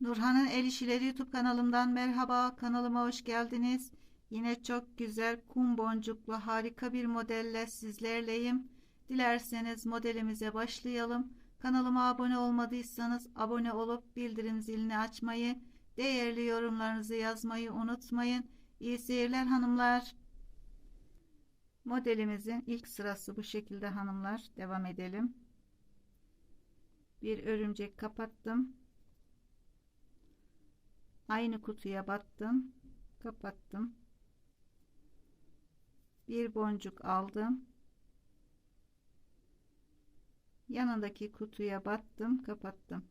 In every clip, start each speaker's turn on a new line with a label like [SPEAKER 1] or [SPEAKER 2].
[SPEAKER 1] Nurhan'ın El İşileri YouTube kanalımdan merhaba. Kanalıma hoş geldiniz. Yine çok güzel kum boncuklu harika bir modelle sizlerleyim. Dilerseniz modelimize başlayalım. Kanalıma abone olmadıysanız abone olup bildirim zilini açmayı, değerli yorumlarınızı yazmayı unutmayın. İyi seyirler hanımlar. Modelimizin ilk sırası bu şekilde hanımlar. Devam edelim. Bir örümcek kapattım aynı kutuya battım kapattım. Bir boncuk aldım. Yanındaki kutuya battım kapattım.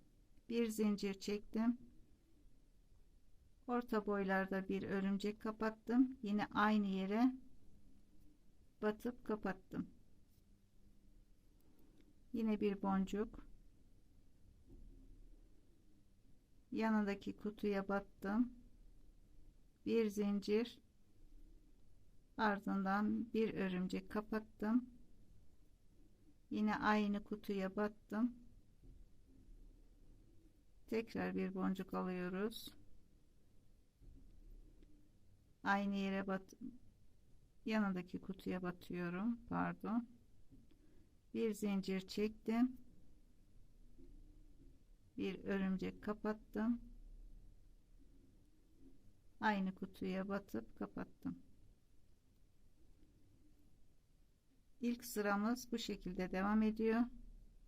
[SPEAKER 1] Bir zincir çektim. Orta boylarda bir örümcek kapattım. Yine aynı yere batıp kapattım. Yine bir boncuk yanındaki kutuya battım. Bir zincir ardından bir örümcek kapattım. Yine aynı kutuya battım. Tekrar bir boncuk alıyoruz. Aynı yere bat yanındaki kutuya batıyorum pardon. Bir zincir çektim bir örümcek kapattım. Aynı kutuya batıp kapattım. İlk sıramız bu şekilde devam ediyor.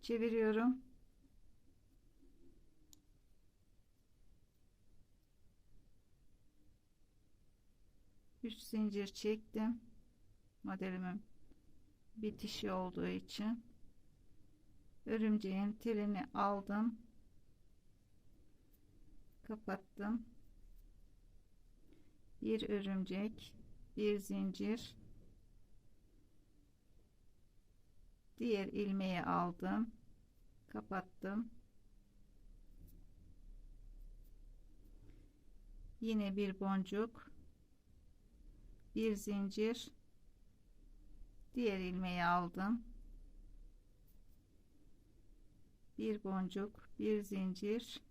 [SPEAKER 1] Çeviriyorum. Üç zincir çektim. Modelimin bitişi olduğu için örümceğin telini aldım kapattım. Bir örümcek bir zincir. Diğer ilmeği aldım kapattım. Yine bir boncuk bir zincir. Diğer ilmeği aldım. Bir boncuk bir zincir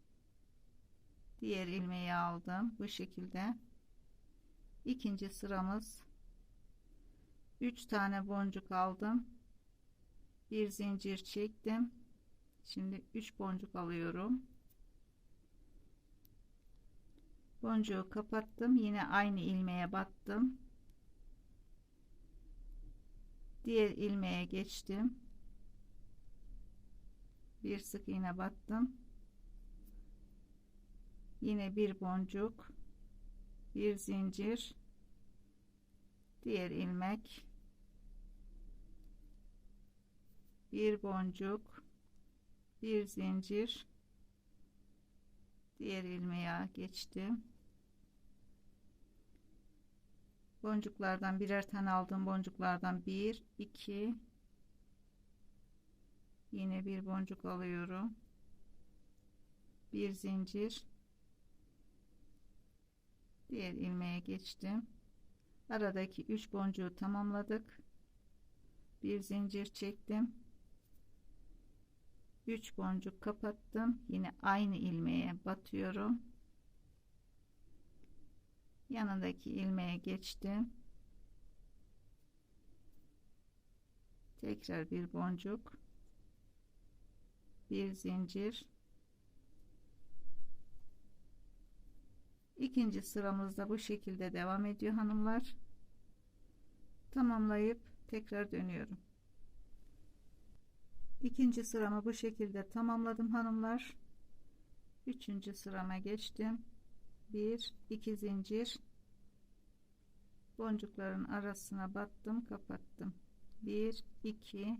[SPEAKER 1] diğer ilmeği aldım bu şekilde. İkinci sıramız. 3 tane boncuk aldım. Bir zincir çektim. Şimdi 3 boncuk alıyorum. Boncuğu kapattım. Yine aynı ilmeğe battım. Diğer ilmeğe geçtim. Bir sık iğne battım yine bir boncuk bir zincir diğer ilmek bir boncuk bir zincir diğer ilmeğe geçtim. Boncuklardan birer tane aldığım boncuklardan bir iki yine bir boncuk alıyorum. Bir zincir diğer ilmeğe geçtim. Aradaki 3 boncuğu tamamladık. Bir zincir çektim. 3 boncuk kapattım. Yine aynı ilmeğe batıyorum. Yanındaki ilmeğe geçtim. Tekrar bir boncuk. Bir zincir ikinci sıramızda bu şekilde devam ediyor hanımlar. Tamamlayıp tekrar dönüyorum. İkinci sıramı bu şekilde tamamladım hanımlar. Üçüncü sırama geçtim. Bir iki zincir. Boncukların arasına battım kapattım. Bir iki.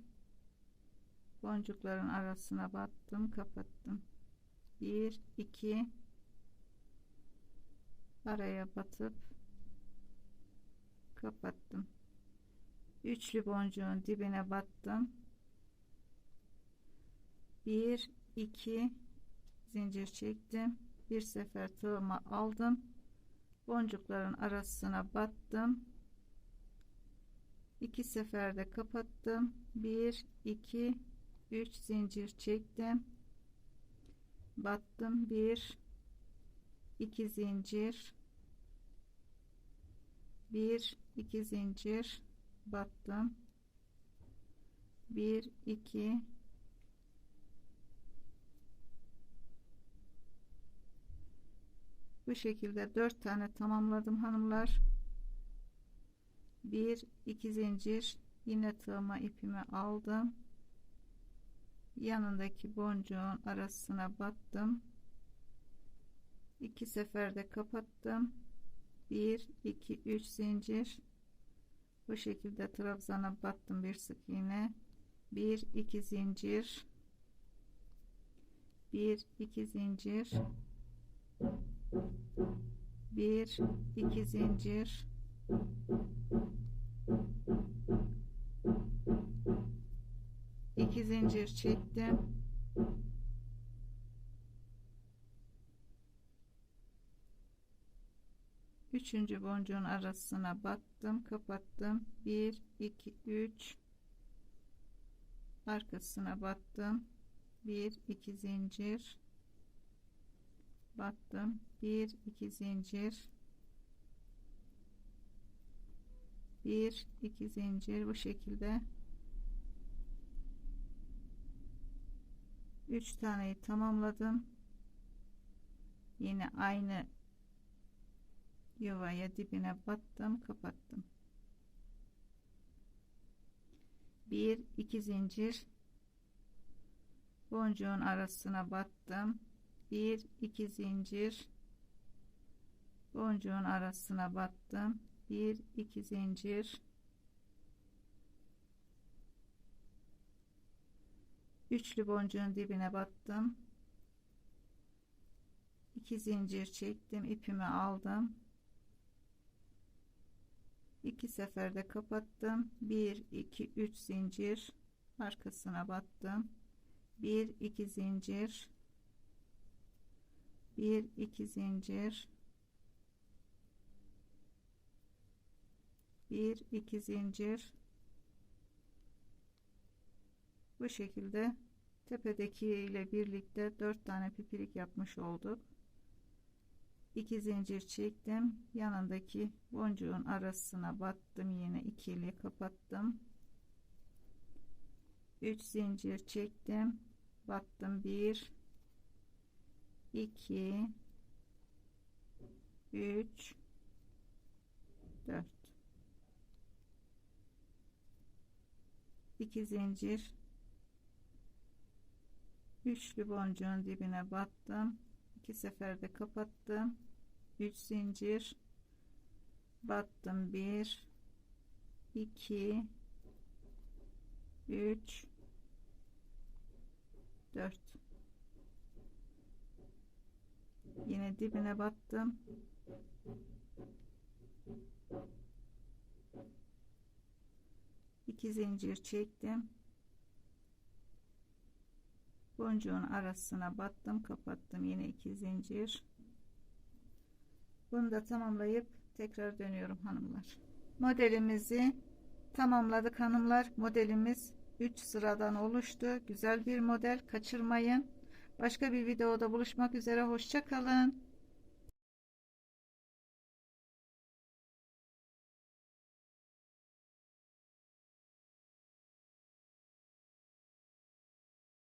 [SPEAKER 1] Boncukların arasına battım kapattım. Bir iki araya batıp kapattım. Üçlü boncuğun dibine battım. Bir iki zincir çektim. Bir sefer tığımı aldım. Boncukların arasına battım. İki seferde kapattım. Bir iki üç zincir çektim. Battım. Bir 2 zincir bir iki zincir battım. Bir iki. Bu şekilde dört tane tamamladım hanımlar. Bir iki zincir yine tığıma ipimi aldım. Yanındaki boncuğun arasına battım. İki seferde kapattım 1 2 3 zincir. Bu şekilde trabzana battım bir sık iğne 1 2 zincir. 1 2 zincir. 1 2 zincir. 2 zincir çektim üçüncü boncuğun arasına battım kapattım. 1 2 3 arkasına battım. 1 2 zincir. Battım. 1 2 zincir. 1 2 zincir. Bu şekilde. 3 taneyi tamamladım. Yine aynı yuvaya dibine battım kapattım. 1 2 zincir. Boncuğun arasına battım. 1 2 zincir. Boncuğun arasına battım. 1 2 zincir. Üçlü boncuğun dibine battım. 2 zincir çektim ipimi aldım iki seferde kapattım. 1 2 3 zincir arkasına battım. 1 2 zincir. 1 2 zincir. 1 2 zincir. Bu şekilde tepedeki ile birlikte 4 tane pipirik yapmış olduk 2 zincir çektim. Yanındaki boncuğun arasına battım. Yine ikili kapattım. 3 zincir çektim. Battım. 1 2 3 4 2 zincir. Üçlü boncuğun dibine battım. İki seferde kapattım 3 zincir. Battım. 1 2 3 4 yine dibine battım. İki zincir çektim. Boncuğun arasına battım kapattım. Yine iki zincir bunu da tamamlayıp tekrar dönüyorum hanımlar. Modelimizi tamamladık hanımlar. Modelimiz 3 sıradan oluştu. Güzel bir model kaçırmayın. Başka bir videoda buluşmak üzere. Hoşça kalın